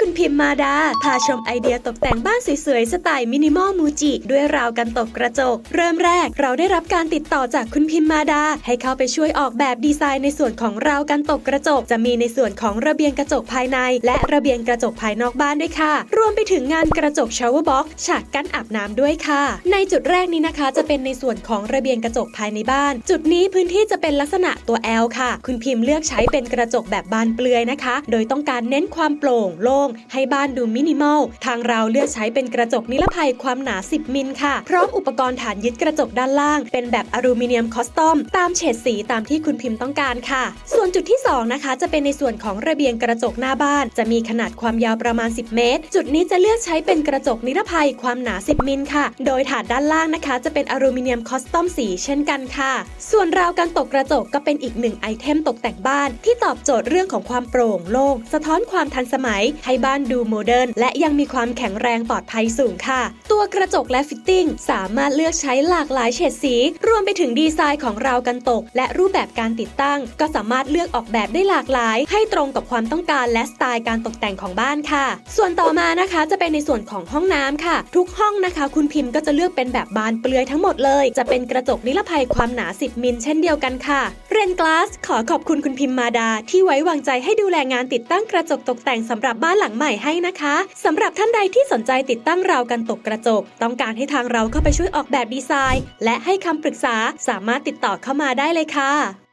คุณพิมพ์มาดา พาชมไอเดียตกแต่งบ้านสวยๆ สไตล์มินิมอลมูจิ ด้วยราวกันตกกระจก เริ่มแรกเราได้รับการติดต่อจากคุณพิมพ์มาดา ให้เข้าไปช่วยออกแบบดีไซน์ในส่วนของราวกันตกกระจก จะมีในส่วนของระเบียงกระจกภายใน และระเบียงกระจกภายนอกบ้านด้วยค่ะ รวมไปถึงงานกระจกชาวเวอร์บ็อกฉากกั้นอาบน้ำด้วยค่ะ ในจุดแรกนี้นะคะ จะเป็นในส่วนของระเบียงกระจกภายในบ้าน จุดนี้พื้นที่จะเป็นลักษณะตัว L ค่ะ คุณพิมพ์เลือกใช้เป็นกระจกแบบบานเปลือยนะคะ โดยต้องการเน้นความโปร่งโล่งให้บ้านดูมินิมอล ทางเราเลือกใช้เป็นกระจกนิรภัยความหนา 10 มิลค่ะ พร้อมอุปกรณ์ฐานยึดกระจกด้านล่าง เป็นแบบอลูมิเนียมคอสตอม ตามเฉดสีตามที่คุณพิมพ์ต้องการค่ะ ส่วนจุดที่ 2 นะคะ จะเป็นในส่วนของระเบียงกระจกหน้าบ้าน จะมีขนาดความยาวประมาณ 10 เมตร จุดนี้จะเลือกใช้เป็นกระจกนิรภัยความหนา 10 มิลค่ะ โดยถาดด้านล่างนะคะ จะเป็นอลูมิเนียมคอสตอมสีเช่นกันค่ะ ส่วนราวกันตกกระจกก็เป็นอีกหนึ่งไอเทมตกแต่งบ้าน ที่ตอบโจทย์เรื่องของความโปร่งโล่งสะท้อนความทันสมัยให้บ้านดูโมเดิร์นและยังมีความแข็งแรงปลอดภัยสูงค่ะ ตัวกระจกและฟิตติ้งสามารถเลือกใช้หลากหลายเฉดสี รวมไปถึงดีไซน์ของราวกันตก และรูปแบบการติดตั้ง ก็สามารถเลือกออกแบบได้หลากหลาย ให้ตรงกับความต้องการและสไตล์การตกแต่งของบ้านค่ะ ส่วนต่อมานะคะจะเป็นในส่วนของห้องน้ำค่ะ ทุกห้องนะคะ คุณพิมพ์ก็จะเลือกเป็นแบบบานเปลือยทั้งหมดเลย จะเป็นกระจกนิรภัยความหนา 10 มิลเช่นเดียวกันค่ะ เรนกลาสขอขอบคุณคุณพิมพ์มาดา ที่ไว้วางใจให้ดูแลงานติดตั้งกระจกตกแต่งสำหรับบ้านานหลังใหม่ให้นะคะสำหรับท่านใดที่สนใจติดตั้งราวกันตกกระจก ต้องการให้ทางเราเข้าไปช่วยออกแบบดีไซน์ และให้คำปรึกษาสามารถติดต่อเข้ามาได้เลยค่ะ